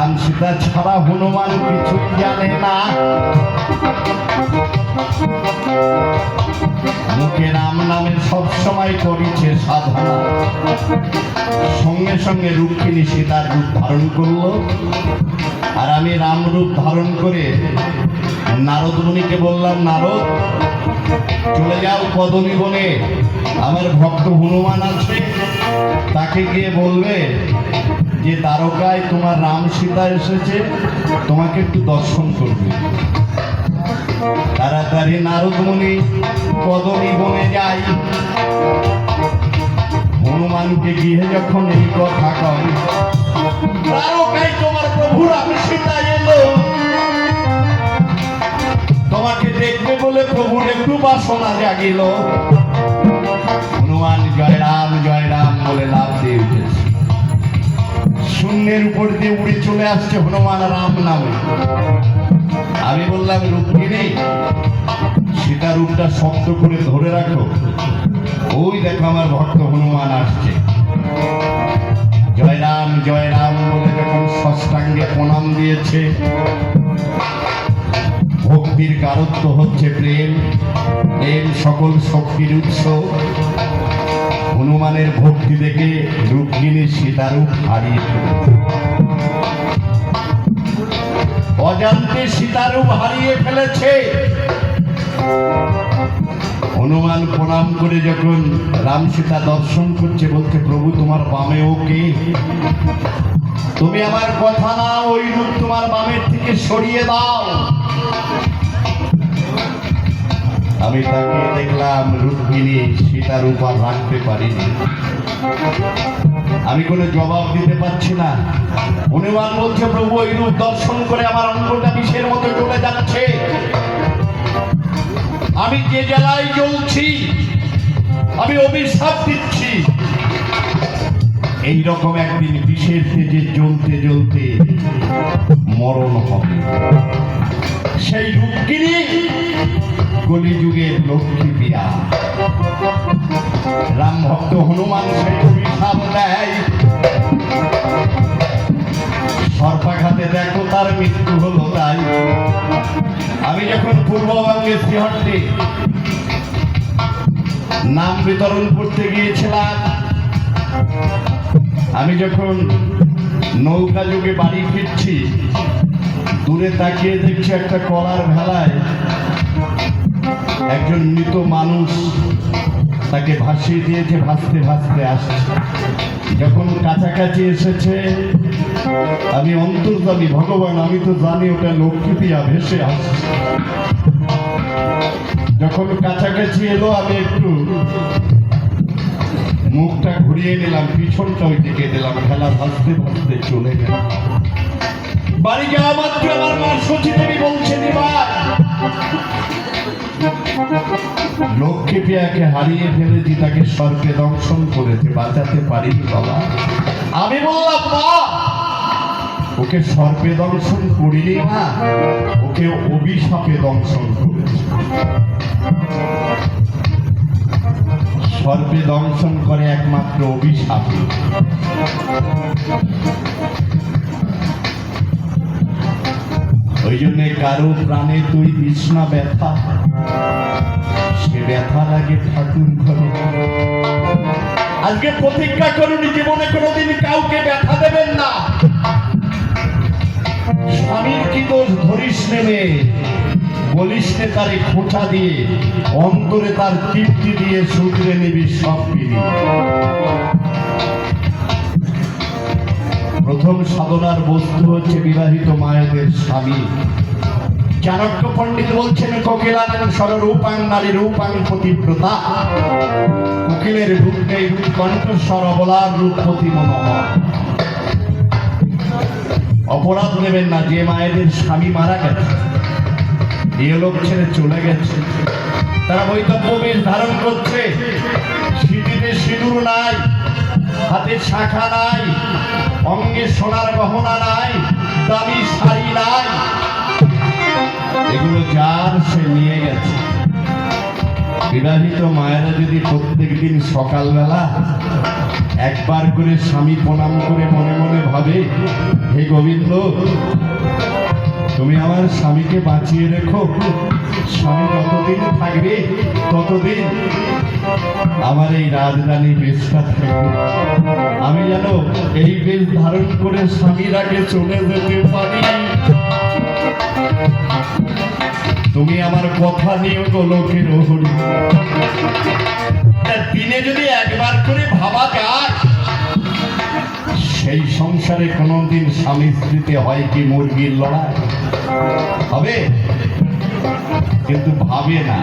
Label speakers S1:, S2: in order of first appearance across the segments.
S1: রাম সীতা ছাড়া হনুমান কিছুই জানে না। মুখে রাম নামে সব সময় করিছে সাধনা। সঙ্গে সঙ্গে রূপকিনী সীতার রূপ ধারণ করল। আর আমি রাম রূপ ধারণ করে নারদ মুনিকে বললাম, নারদ, চলে যাও কদমী বনে। আমার ভক্ত হনুমান আছে। তাকে গিয়ে বলবে যে দ্বারকায় তোমার রাম সীতা এসেছে, তোমাকে একটু দর্শন করবে। তাড়াতাড়ি নারদ মুনি কদমী বনে যাই। হনুমানকে গিয়ে যখন এই কথা কয় দ্বারকায় তোমার প্রভু রাম সীতা এলো। তোমাকে দেখবে বলে প্রভুর একটু বাসনা জাগিল। শূন্যের উপর দিয়ে উড়ে চলে আসছে হনুমান রাম নামে। আমি বললাম, রুক্মিণী, সীতা রূপটা শক্ত করে ধরে রাখো। ওই দেখো আমার ভক্ত হনুমান আসছে। জয় রাম জয় রাম বলে যখন ষষ্ঠাঙ্গে প্রণাম দিয়েছে, ভক্তির কারত্ব হচ্ছে প্রেম। প্রেম সকল শক্তির উৎস। হনুমানের ভক্তি দেখে হারিয়ে অজান্তে সীতারূপ হারিয়ে ফেলেছে। হনুমান প্রণাম করে যখন রাম সীতা দর্শন করছে, বলছে, প্রভু, তোমার বামে ওকে তুমি আমার কথা না ওই রূপ তোমার বামের থেকে সরিয়ে দাও। আমি তাকিয়ে দেখলাম রুক্মিণী সীতার উপর রাখতে পারিনি। আমি কোনো জবাব দিতে পারছি না। হনুমান বলছে, প্রভু, এই রূপ দর্শন করে আমার অঙ্গটা বিষের মতো চলে যাচ্ছে। আমি যে জেলায় জ্বলছি, আমি অভিশাপ দিচ্ছি। এই রকম একদিন বিষের তেজে জ্বলতে জ্বলতে মরণ হবে। সেই রূপগিরি কলিযুগের লক্ষ্মী পিয়া রাম ভক্ত হনুমান সর্পাঘাতে দেখো তার মৃত্যু হলো তাই। আমি যখন পূর্ববঙ্গে শ্রীহট্টে নাম বিতরণ করতে গিয়েছিলাম, আমি যখন নৌকা যুগে বাড়ি ফিরছি, দূরে তাকিয়ে দেখছি একটা কলার ভেলায় একজন মৃত মানুষ তাকে ভাসিয়ে দিয়েছে ভাসতে ভাসতে আসছে যখন কাছাকাছি এসেছে, আমি অন্তর্জামী ভগবান, আমি তো জানি ওটা লক্ষ্মী পিয়া ভেসে আসছে। যখন কাছাকাছি এলো, আমি একটু মুখটা ঘুরিয়ে নিলাম, পিছনটা ওই দিকে দিলাম, খেলা ভাসতে ভাসতে চলে গেল। বাড়ি যাওয়া মাত্র আমার মা সচি দেবী বলছে দিবার লক্ষ্মী পিয়াকে হারিয়ে ফেলেছি, তাকে সর্পে দংশন করেছে, বাঁচাতে পারিনি বাবা। আমি বললাম, মা, ওকে সর্পে দংশন করিনি না ওকে অভিশাপে দংশন করেছে। সর্পে দংশন করে একমাত্র অভিশাপে ওই জন্য কারও প্রাণে তুই দিস না ব্যথা। সে ব্যথা লাগে ঠাকুর ঘরে। আজকে প্রতিজ্ঞা করুন, জীবনে কোনোদিন কাউকে ব্যথা দেবেন না। স্বামীর কি দোষ ধরিস নেবে বলিস নে তারে খোঁচা দিয়ে, অন্তরে তার তৃপ্তি দিয়ে শুধরে নিবি সব পিড়ি প্রথম সাধনার বস্তু হচ্ছে বিবাহিত মায়েদের স্বামী। চাণক্য পণ্ডিত বলছেন, কোকিলানাং সররূপাং নারী রূপাং পতিব্রতা কোকিলের রূপ নেই রূপ পতি মনোহর অপরাধ নেবেন না, যে মায়েদের স্বামী মারা গেছে এ লোক ছেড়ে চলে গেছে, তারা বৈতব্য বেশ ধারণ করছে। স্মৃতিতে সিঁদুর নাই হাতে শাখা নাই, অঙ্গে সোনার গহনা নাই, দামি শাড়ি নাই। এগুলো যার, সে নিয়ে গেছে। বিবাহিত মায়েরা যদি প্রত্যেক দিন সকালবেলা একবার করে স্বামী প্রণাম করে মনে মনে ভাবে, হে গোবিন্দ, তুমি আমার স্বামীকে বাঁচিয়ে রেখো স্বামী যতদিন থাকবে, ততদিন আমার এই রাজধানী বেশটা থাকবে। আমি যেন এই বেশ ধারণ করে স্বামীর আগে চলে যেতে পারি। তুমি আমার কথা নিয়ে গোলকের হরি দিনে যদি একবার করে ভাবা যায়, সেই সংসারে কোনোদিন স্বামী স্ত্রীতে হয় কি মুরগির লড়াই? হবে? কিন্তু ভাবে না।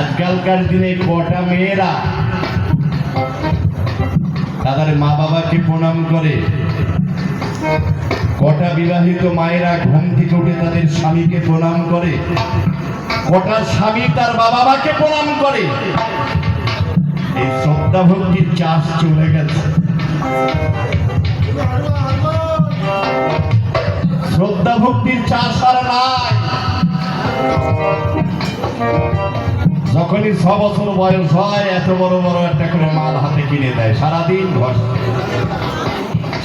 S1: আজকালকার দিনে কটা মেয়েরা তাদের মা বাবাকে প্রণাম করে। কটা বিবাহিত মায়েরা ঘুম থেকে উঠে তাদের স্বামীকে প্রণাম করে। কটা স্বামী তার বাবা মাকে প্রণাম করে। এই শ্রদ্ধা ভক্তির চাষ চলে গেছে। শ্রদ্ধা ভক্তির চাষ আর নাই। যখনই ছ বছর বয়স হয়, এত বড় বড় একটা করে মাল হাতে কিনে দেয়। সারাদিন ঘষ।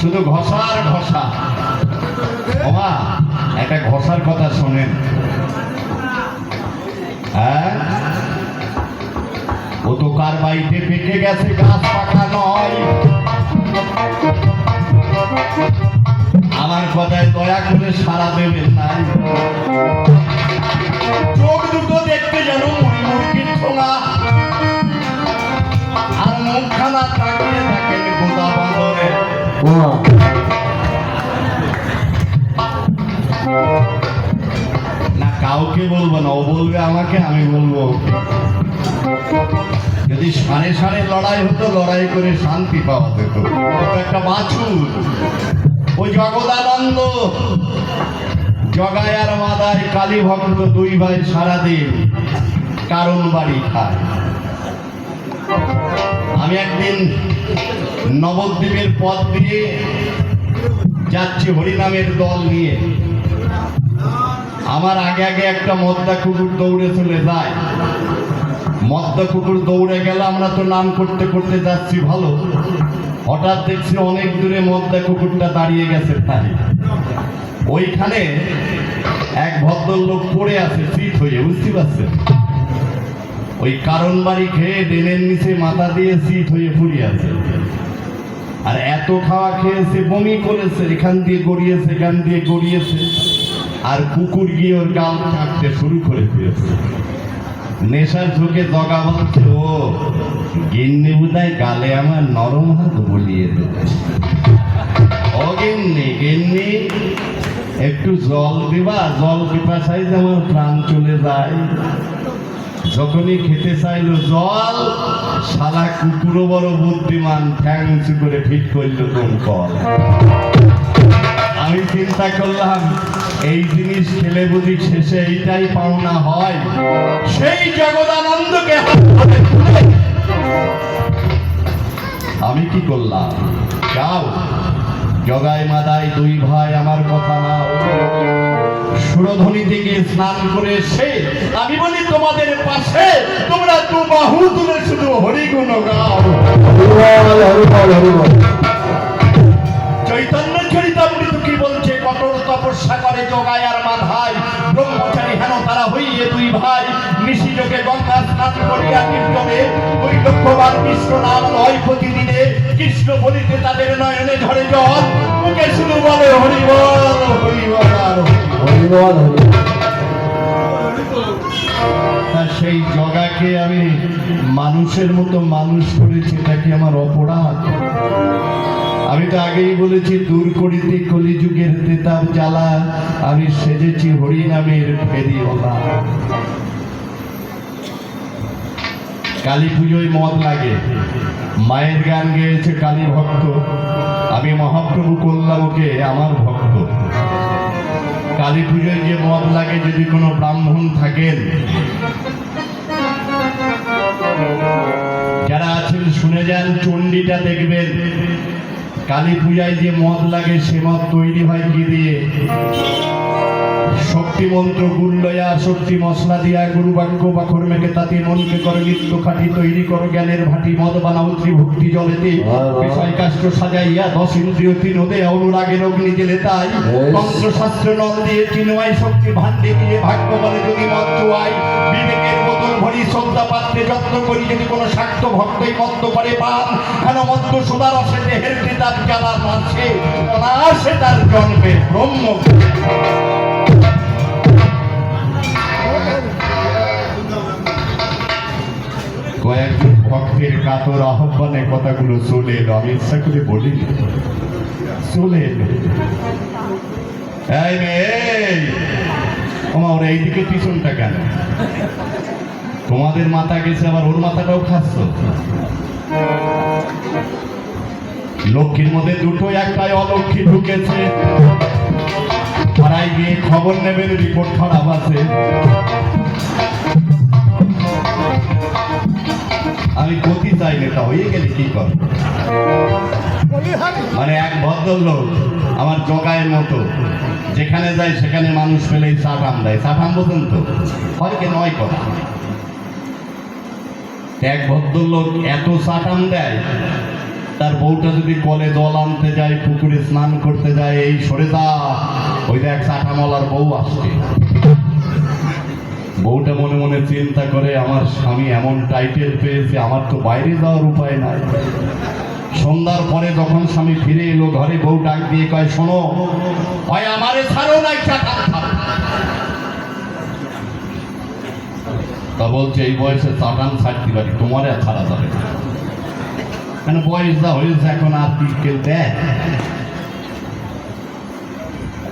S1: শুধু ঘষার ঘষা। ওমা, একটা ঘষার কথা শোনেন। হ্যাঁ? ও তো কার বাড়িতে পেকে গেছে, গাছ পাকা নয়। আমার কথায় দয়া করে সারা দেবেন নাই। কাউকে বলব না, ও বলবে আমাকে, আমি বলব যদি সাড়ে সাড়ে লড়াই হতো, লড়াই করে শান্তি পাওয়া যেত। একটা বাছুর। ওই জগদানন্দ। জগায় আর মাদায় কালী ভক্ত দুই ভাই সারাদিন কারণ বাড়ি খায়। আমি একদিন নবদ্বীপের পথ দিয়ে যাচ্ছি হরিনামের দল নিয়ে। আমার আগে আগে একটা মদ্দা কুকুর দৌড়ে চলে যায়। মদ্দা কুকুর দৌড়ে গেলে আমরা তো নাম করতে করতে যাচ্ছি ভালো। হঠাৎ দেখছি অনেক দূরে মদ্দা কুকুরটা দাঁড়িয়ে গেছে তাই ওইখানে এক ভদ্রলোক পড়ে আছে চিত হয়ে, বুঝতে পারছেন? ওই কারণ বাড়ি খেয়ে ডেনের নিচে মাথা দিয়ে সিট হয়ে পড়ে আছে। আর এত খাওয়া খেয়েছে, বমি করেছে, এখান দিয়ে গড়িয়েছে, এখান দিয়ে গড়িয়েছে। আর কুকুর গিয়ে ওর গাল কাটতে শুরু করে দিয়েছে। নেশার ঝোঁকে জগা বলছে ও গিন্নি বুদায় গালে আমার নরম হাত বলিয়ে দেবে ও গিন্নি একটু জল দিবা? জল পিপাসাই যেমন প্রাণ চলে যায়। যখনই খেতে চাইলো জল সাদা কুকুরও বড় বুদ্ধিমান, ঠ্যাং করে ফিট করল কোন কল। আমি চিন্তা করলাম এই জিনিস খেলে বুঝি শেষে এইটাই পাওনা হয়। সেই জগদানন্দকে আমি কি করলাম? যাও জগাই মাদাই দুই ভাই আমার কথা নাও। সুরধ্বনি থেকে স্নান করে এসে আমি বলি তোমাদের পাশে তোমরা দু বাহু তুলে শুধু হরিগুণ গাও। চৈতন্য কঠোর আর মাধায় ব্রহ্মচারী হেন তারা হইয়ে দুই ভাই নিশি যোগে গঙ্গা স্নান করিয়া কীর্তনে। ওই লক্ষ্যবার কৃষ্ণ নাম লয় প্রতিদিনে। কৃষ্ণ বলিতে তাদের নয়নে ঝরে জল। মুখে শুধু বলে, হরিবল হরিবল হরিবল। সেই জগাকে আমি মানুষের মতো মানুষ করেছি এটা কি আমার অপরাধ? আমি তো আগেই বলেছি, দূর করিতে কলিযুগের তেতাব জ্বালা, আমি সেজেছি হরিনামের ফেরিওলা কালী পুজোয় মদ লাগে, মায়ের গান গেয়েছে কালী ভক্ত, আমি মহাপ্রভু করলাম ওকে আমার ভক্ত। কালী পুজোয় যে মদ লাগে, যদি কোনো ব্রাহ্মণ থাকেন, যারা আছেন শুনে যান, চণ্ডীটা দেখবেন। কালী পূজায় যে মদ লাগে সে মদ তৈরি হয় কি দিয়ে? শক্তি মন্ত্র লয়া শক্তি মশলা দিয়া গুরু বাক্য বাখর মেঘে তাতে মনকে করো নিত্য খাটি তৈরি করো জ্ঞানের ভাটি মদ বানাও ত্রিভক্তি জলেতে। বিষয় কাষ্ট সাজাইয়া দশ ইন্দ্রিয় তিন দে অনুরাগের অগ্নি জেলে তাই। তন্ত্র শাস্ত্র নল দিয়ে চিনময় শক্তি ভান্ডে দিয়ে ভাগ্য বলে যদি মত্ত আই বিবেকের ভরি শ্রদ্ধা পাত্রে যত্ন করি, যদি কোনো শাক্ত ভক্তই মত্ত করে পান কেন মত্ত সুদার আসে দেহের পিতার জ্বালা মারছে অনাসে তার জন্মে ব্রহ্ম। কয়েকজন ভক্তের কাতর আহ্বানে কথাগুলো চলে এলো আমি ইচ্ছা করে বলিনি চলে এলো তোমার এইদিকে পিছনটা কেন? তোমাদের মাথা গেছে আবার ওর মাথাটাও খাচ্ছ? লক্ষ্মীর মধ্যে দুটো একটাই অলক্ষ্মী ঢুকেছে। পাড়ায় গিয়ে খবর নেবেন রিপোর্ট খারাপ আছে। আমি গতি চাই নেতা হয়ে গেলে কি কর মানে এক ভদ্রলোক আমার জগায়ের মতো, যেখানে যায় সেখানে মানুষ পেলেই চাটাম দেয়। চাটাম বোঝেন তো? হয়কে নয় কথা এক ভদ্রলোক এত চাটাম দেয়, তার বউটা যদি কলে জল আনতে যায়, পুকুরে স্নান করতে যায়, এই সরে যা, ওই দেখ চাটামলার বউ আসছে। বউটা মনে মনে চিন্তা করে, আমার স্বামী এমন টাইটেল পেয়েছে, আমার তো বাইরে যাওয়ার উপায় নাই। সন্ধ্যার পরে যখন স্বামী ফিরে এলো, ঘরে বউ ডাক দিয়ে কয়, শোনো, হয় আমারে ছাড়ো নাই চাটা তা বলছে এই বয়সে চাটান ছাড়তে পারি তোমার আর ছাড়া যাবে কেন বয়স যা হয়েছে এখন আর কি কেউ দেয়?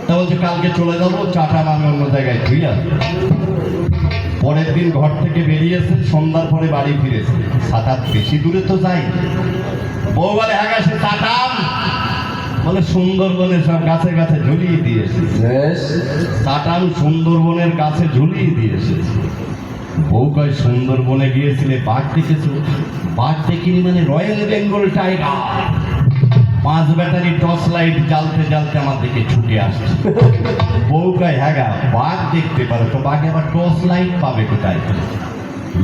S1: তা বলছে কালকে চলে যাব চাটান আমি অন্য জায়গায় ধুই আসব। পরের দিন ঘর থেকে বেরিয়েছে সন্ধ্যার পরে বাড়ি ফিরেছে সাত আট বেশি দূরে তো যাই। বউ বলে হ্যাঁ গেছে চাটাম বলে সুন্দরবনে সব গাছে গাছে ঝুলিয়ে দিয়েছে
S2: বেশ।
S1: চাটাম সুন্দরবনের গাছে ঝুলিয়ে দিয়েছে বউ সুন্দরবনে গিয়েছিলে, বাঘ দেখেছ? বাঘ দেখিনি মানে রয়্যাল বেঙ্গল টাইগার। পাঁচ ব্যাটারি টর্চ লাইট জ্বালতে জ্বালতে আমার দিকে ছুটে আসছে। বউ কয় হ্যাঁ বাঘ দেখতে পারো তো, বাঘে আবার টর্চ লাইট পাবে কোথায়?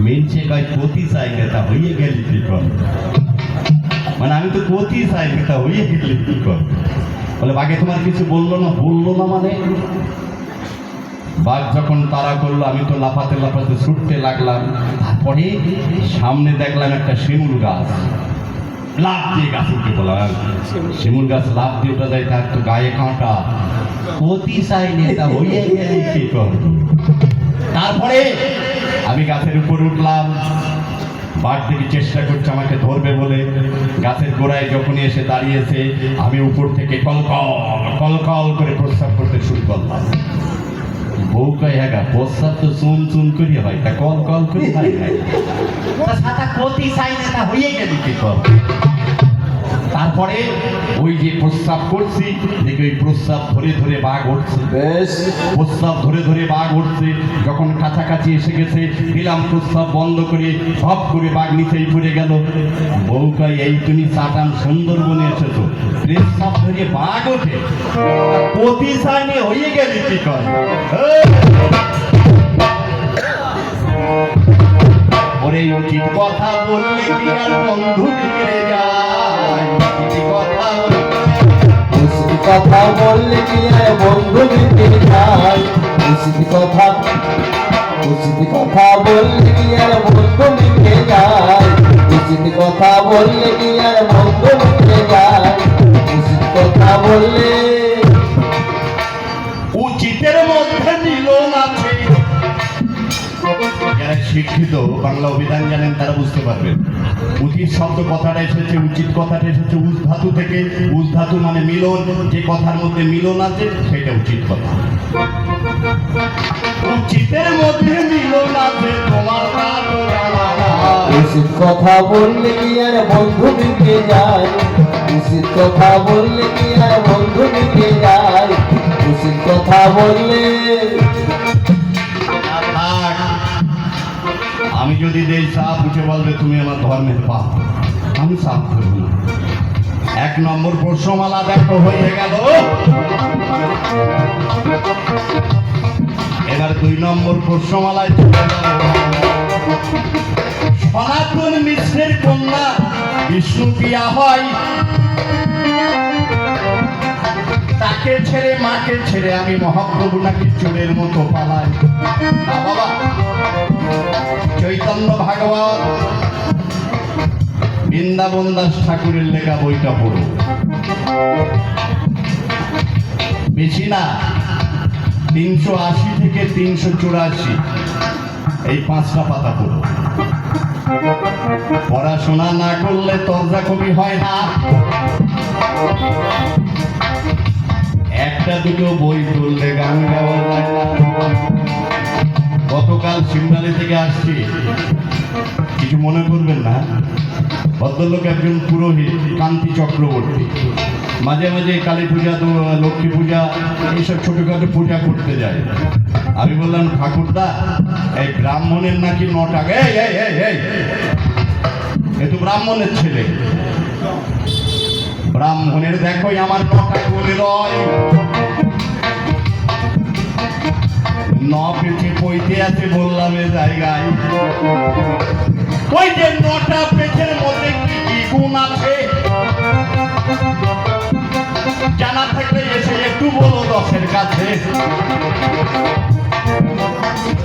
S1: মিনছে কয় কতি চাই নেতা হইয়ে গেলি কি কর মানে আমি তো কতি চাই নেতা হইয়ে গেলি কি কর বলে, বাঘে তোমার কিছু বলল না? বলল না মানে? বাঘ যখন তাড়া করল, আমি তো লাফাতে লাফাতে ছুটতে লাগলাম। তারপরে সামনে দেখলাম একটা শিমুল গাছ। লাভ দিয়ে গাছ উঠে বললাম শিমুল গাছ লাভ দিয়ে উঠে যায়, তার তো গায়ে কাঁটা। অতি চাই নেতা হইয়ে গেলে কি তারপরে আমি গাছের উপর উঠলাম। বার থেকে চেষ্টা করছে আমাকে ধরবে বলে। গাছের গোড়ায় যখনই এসে দাঁড়িয়েছে, আমি উপর থেকে কলকল কলকল করে প্রস্তাব করতে শুরু করলাম। বউ কয় গা, প্রস্তাব তো চুন চুন করি হয় তা কল কল করি হয় সাতা কতি চাই না হয়ে গেলি কি কর তারপরে ওই যে প্রস্তাব করছি দেখি ওই প্রস্তাব ধরে ধরে বাঘ উঠছে।
S2: বেশ।
S1: প্রস্তাব ধরে ধরে বাঘ উঠছে। যখন কাছাকাছি এসে গেছে দিলাম প্রস্তাব বন্ধ করে সব করে বাঘ নিচেই পড়ে গেল। বউ কয় এই তুমি চাটান সুন্দরবনে এসেছ। প্রস্তাব ধরে বাঘ ওঠে। পতি সাইনে হয়ে গেলি কি কয় ওরে উচিত কথা বললে কি আর বন্ধু বিগড়ে যায়? কথা বললে
S2: কি বন্ধু মিটে যায়? উচিত কথা উচিত কথা বললে কি আর বন্ধু মিটে যায়? উচিত কথা বললে কি আর বন্ধু মিটে যায়? উচিত কথা বললে
S1: উচিতের মধ্যে মিলন আছে। যারা শিক্ষিত বাংলা অভিধান জানেন তারা বুঝতে পারবেন। উচিত শব্দ কথাটা এসেছে, উচিত কথাটা এসেছে, উস ধাতু থেকে উস ধাতু মানে মিলন, যে কথার মধ্যে মিলন আছে, সেটা উচিত কথা উচিতের মধ্যে মিলন আছে, তোমার।
S2: উচিত কথা বললে কি আর বন্ধু মিটে যায় উচিত কথা বললে কি আর বন্ধু মিটে যায় উচিত কথা বললে।
S1: আমি যদি দেই সাপ, উঠে বলবে, তুমি আমার ধর্মের পাপ আমি সাপ ধরব না। এক নম্বর প্রশ্নমালা দেখো, হয়ে গেল। এবার দুই নম্বর প্রশ্নমালায় সনাতন মিশ্রের কন্যা বিষ্ণুপ্রিয়া হয়। তাকে ছেড়ে, মাকে ছেড়ে আমি মহাপ্রভু নাকি চোরের মতো পালাই। বাবা। চৈতন্য ভাগবত বৃন্দাবন দাস ঠাকুরের লেখা বইটা পড়ো। বেশি না, তিনশো আশি থেকে তিনশো চুরাশি, এই পাঁচটা পাতা পড়ো। পড়াশোনা না করলে তর্জা কবি হয় না। একটা দুটো বই পড়লে গান গাওয়া যায় না। গতকাল সিমরালি থেকে আসছি। কিছু মনে করবেন না। ভদ্রলোক একজন পুরোহিত, কান্তি চক্রবর্তী। মাঝে মাঝে কালী পূজা লক্ষ্মী পূজা, এইসব ছোটোখাটো পূজা করতে যায়। আমি বললাম, ঠাকুরদা, এই ব্রাহ্মণের নাকি ন টাকা এই এই এই এ তো ব্রাহ্মণের ছেলে। ব্রাহ্মণের দেখোই আমার ন টাকা বলে ন পইতে আছে বললাম ওই যে নটা পেটের মধ্যে কি কি গুণ আছে? জানা থাকলে এসে একটু বলো দশের কাছে।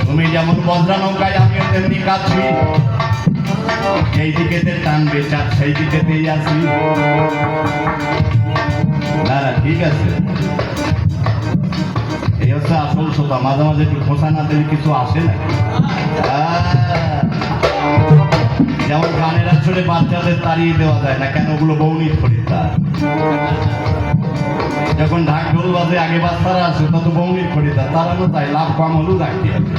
S1: তুমি যেমন বজ্রা নৌকায় আমিও তেমনি কাছি। এই দিকেতে টানবে চাপ, সেই দিকেতেই না না ঠিক আছে। এই আসল শ্রোতা মাঝে মাঝে একটু খোঁচা না দিলে কিছু আসে না। যেমন গানের আসলে বাচ্চাদের তাড়িয়ে দেওয়া যায় না, কেন ওগুলো বৌনিত খরিদ্দার? যখন ঢাক ঢোল বাজে, আগে বাচ্চারা আসে, তত বৌনির খরিদ্দার। তারানো তাই, লাভ কম হলেও রাখতে হবে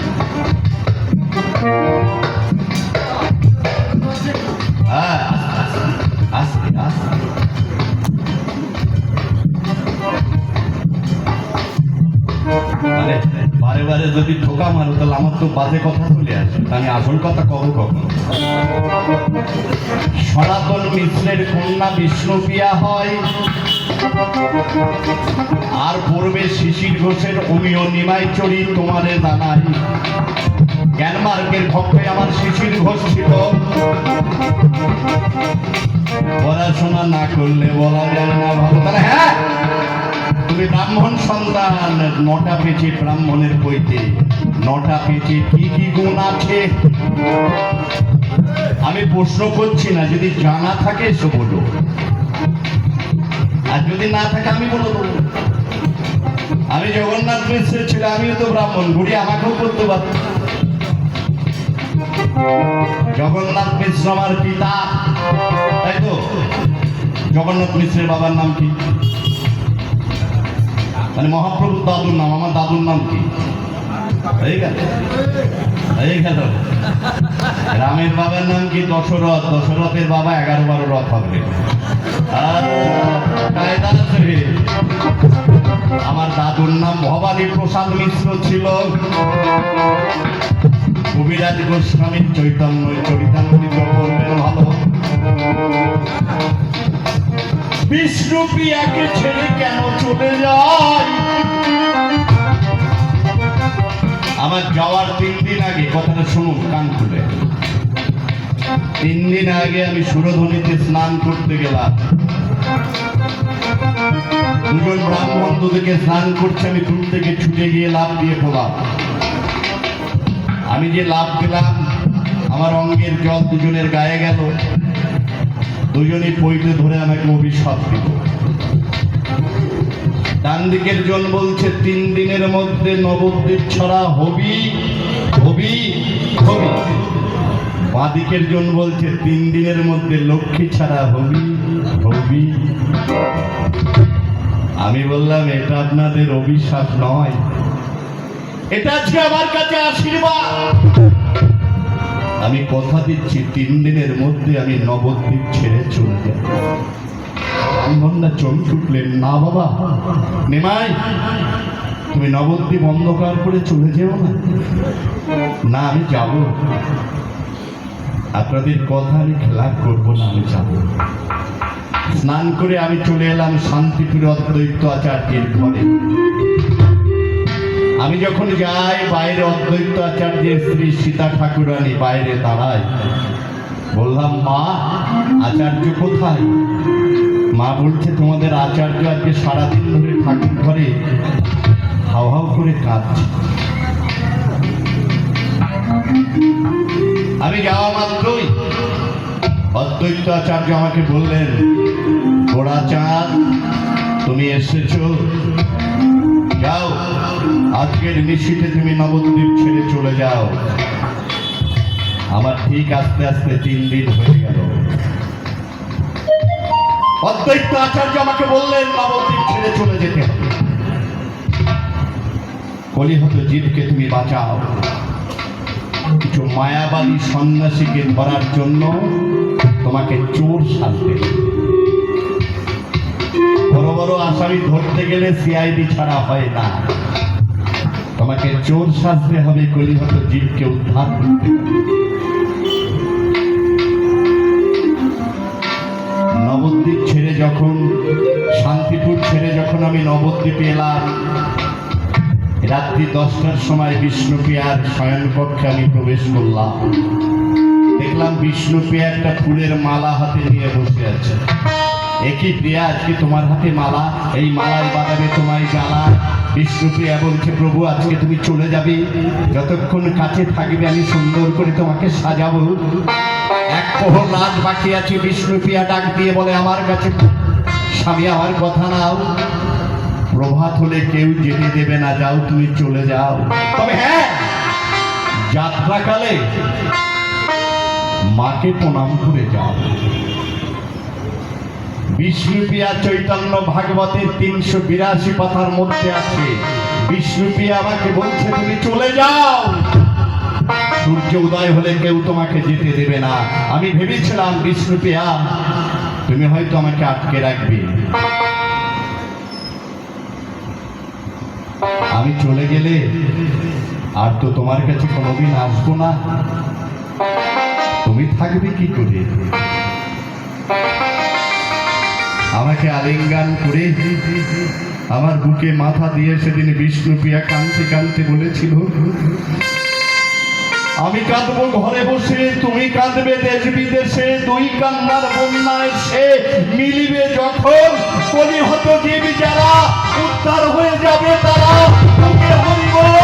S1: হ্যাঁ আস্তে আস্তে। আরে বারে বারে যদি ঠোকা মারো, তাহলে আমার তো বাজে কথা চলে আসে। আমি আসল কথা কব কখন? সনাতন মিশ্রের কন্যা বিষ্ণুপ্রিয়া হয়, আর পূর্বে শিশির ঘোষের অমিয় নিমাই চড়ি তোমারে জানাই। জ্ঞানমার্গের ভক্তে আমার শিশির ঘোষ ছিল পড়াশোনা না করলে বলা যায় না ভালো। তাহলে হ্যাঁ তুমি ব্রাহ্মণ সন্তান, নটা পেয়েছে ব্রাহ্মণের বইতে। নটা পেয়েছে কি কি গুণ আছে? আমি প্রশ্ন করছি না, যদি জানা থাকে এসো বলো। আর যদি না থাকে, আমি বলে দেবো আমি জগন্নাথ মিশ্রের ছিল, আমিও তো ব্রাহ্মণ ঘুরি আমাকেও করতে পারত। জগন্নাথ মিশ্র আমার পিতা। তাই তো? জগন্নাথ মিশ্রের বাবার নাম কি? মানে মহাপ্রভুর দাদুর নাম, আমার দাদুর নাম কি? রামের বাবার নাম কি? দশরথ। দশরথের বাবা এগারো বারো রথ হবে। আমার দাদুর নাম ভবানী প্রসাদ মিশ্র ছিল। কবিরাজ গোস্বামীর চৈতন্য চরিতামৃত ভালো। বিষ্ণুপ্রিয়াকে ছেড়ে কেন চলে যায়? আমার যাওয়ার তিন দিন আগে, কথাটা শুনুন, কান খুলে। তিন দিন আগে আমি সুরধ্বনিতে স্নান করতে গেলাম। দুজন ব্রাহ্মণ দুদিকে স্নান করছে, আমি দূর থেকে ছুটে গিয়ে লাভ দিয়ে পড়লাম আমি যে লাভ দিলাম, আমার অঙ্গের জল দুজনের গায়ে গেল। দুজনই পইতে ধরে আমাকে অভিশাপ দিল। ডান দিকের জন বলছে, তিন দিনের মধ্যে নবদ্বীপ ছড়া হবি হবি হবি। বাঁ দিকের জন বলছে, তিন দিনের মধ্যে লক্ষ্মী ছাড়া হবি হবি। আমি বললাম, এটা আপনাদের অভিশাপ নয়। এটা আজকে আমার কাছে আশীর্বাদ। আমি কথা দিচ্ছি, তিন দিনের মধ্যে আমি নবদ্বীপ ছেড়ে চলে যাব। ব্রাহ্মণরা চমকে না বাবা। নেমাই, তুমি নবদ্বীপ অন্ধকার করে চলে যেও না। না, আমি যাব। আপনাদের কথা আমি খেলাপ করব না, আমি যাব। স্নান করে আমি চলে এলাম শান্তিপুর অদ্বৈত আচার্যের ঘরে। আমি যখন যাই, বাইরে অদ্বৈত আচার্যের স্ত্রী সীতা ঠাকুরানী বাইরে দাঁড়ায়। বললাম, মা, আচার্য কোথায়? মা বলছে, তোমাদের আচার্য আজকে সারাদিন ধরে ঠাকুর ঘরে হাও হাও করে কাঁদছে। আমি যাওয়া মাত্রই অদ্বৈত আচার্য আমাকে বললেন গোড়াচাঁদ তুমি এসেছ। যাও। আজকের নিশ্চিতে তুমি নবদ্বীপ ছেড়ে চলে যাও। আমার ঠিক আস্তে আস্তে তিন দিন হয়ে গেল। অদ্বৈত আচার্য আমাকে বললেন, নবদ্বীপ ছেড়ে চলে যেতে হবে। কলিহত জীবকে তুমি বাঁচাও। কিছু মায়াবাদী সন্ন্যাসীকে ধরার জন্য তোমাকে চোর সাজতে। বড় আসামি ধরতে গেলে সিআইডি ছাড়া হয় না। তোমাকে চোর সাজতে হবে, কলিহত জীবকে উদ্ধার নবদ্বীপ ছেড়ে যখন, শান্তিপুর ছেড়ে যখন আমি নবদ্বীপে এলাম, রাত্রি দশটার সময় বিষ্ণুপ্রিয়ার শয়নকক্ষে আমি প্রবেশ করলাম। দেখলাম বিষ্ণুপ্রিয়া একটা ফুলের মালা হাতে নিয়ে বসে আছে। একই প্রিয়া আজকে তোমার হাতে মালা। এই মালার বাগানে তোমায় জ্বালা। বিষ্ণুপ্রিয়া বলছে প্রভু, আজকে তুমি চলে যাবে। যতক্ষণ কাছে থাকবে, আমি সুন্দর করে তোমাকে সাজাবো। এক প্রহর রাত বাকি আছে, বিষ্ণুপ্রিয়া ডাক দিয়ে বলে, আমার কাছে স্বামী, আমার কথা নাও। প্রভাত হলে কেউ যেতে দেবে না, যাও, তুমি চলে যাও। তবে হ্যাঁ যাত্রাকালে মাকে প্রণাম করে যাও। বিষ্ণুপ্রিয়া চৈতন্য ভাগবতের তিনশো বিরাশি পাতার মধ্যে আছে, বিষ্ণুপ্রিয়া আমাকে বলছে, তুমি চলে যাও। সূর্য উদয় হলে কেউ তোমাকে যেতে দেবে না। আমি ভেবেছিলাম, বিষ্ণুপ্রিয়া, তুমি হয়তো আমাকে আটকে রাখবে। আমি চলে গেলে আর তো তোমার কাছে কোনোদিন আসব না। তুমি থাকবে কি করে? আমাকে আলিঙ্গান করে আমার বুকে মাথা দিয়ে সেদিন বিষ্ণুপ্রিয়া কানতে কানতে বলেছিল আমি কাঁদবো ঘরে বসে তুমি কাঁদবে দেশ বিদেশে দুই কান্নার বন্যায় সে মিলিবে যখন কলিহত জীব যারা উদ্ধার হয়ে যাবে তারা বুকে হরি বল,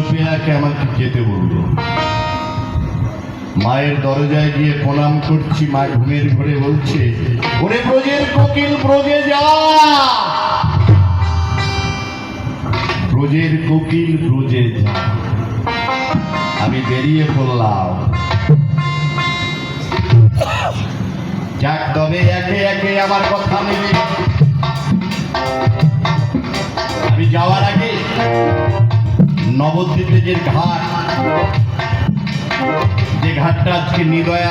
S1: বিষ্ণুপ্রিয়াকে আমাকে যেতে বলল। মায়ের দরজায় গিয়ে প্রণাম করছি, মা ঘুমের ঘরে বলছে, ওরে ব্রজের কোকিল, ব্রজে যা! ব্রজের কোকিল, ব্রজে যা। আমি বেরিয়ে পড়লাম। যাক, তবে একে একে আমার কথা নেবে আমি যাওয়ার আগে নবদ্বীপে যে ঘাট যে ঘাটটা আজকে নিদয়া